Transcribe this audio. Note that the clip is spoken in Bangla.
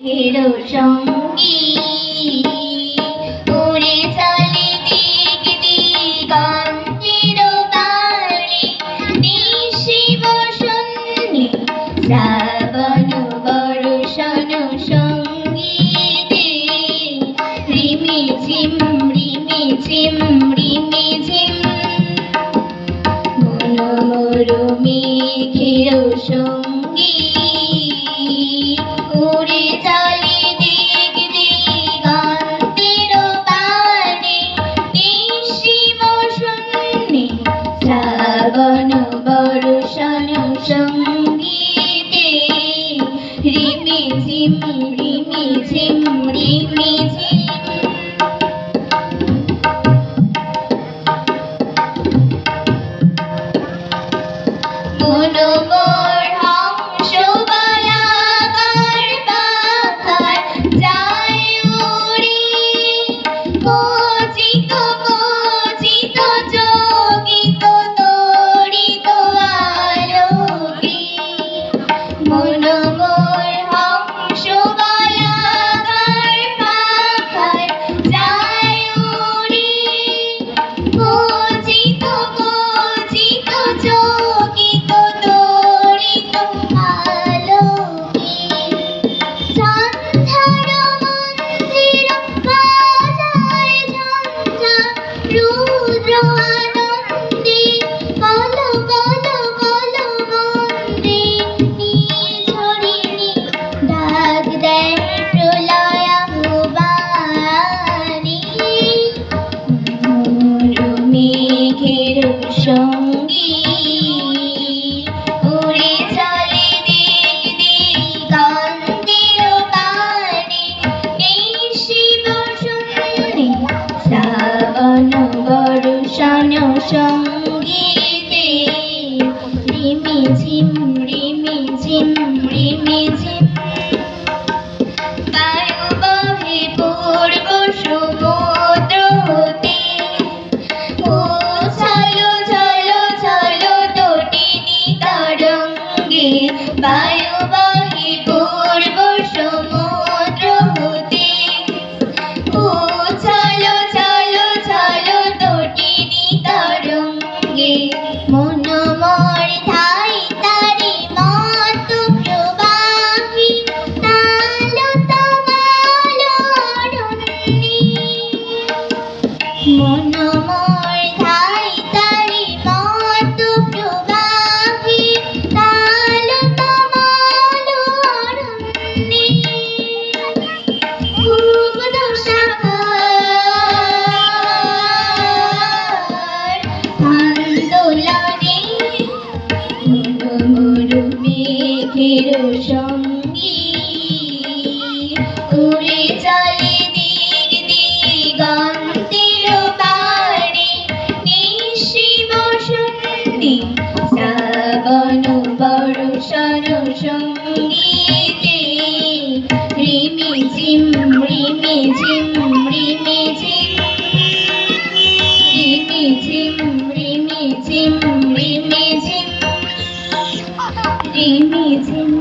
এরো সঙ্গী উড়ে চলে দিক দিগন্তের বাড়ি নিশি বসন্তে শ্রাবণ বর্ষণ সঙ্গীতে। রিমি ঝিম রিমি ঝিম, রিমি শ্রাবণ বর্ষণ সঙ্গীতে। রিমি ঝিম রিমি ঝিম রিমি ঝিম। মনোমর সঙ্গীতে প্রেমে ঝিম সঙ্গী উড়ে চলে দিক দিগন্তের পারে নিশিব সন্ধি শ্রাবণ বরষণ সঙ্গীতে রিমি ঝিম রিমি ঝিম রিমি ঝিম। রিমি ঝিম রিমি ঝিম রিমি ঝিম। রিমি ঝিম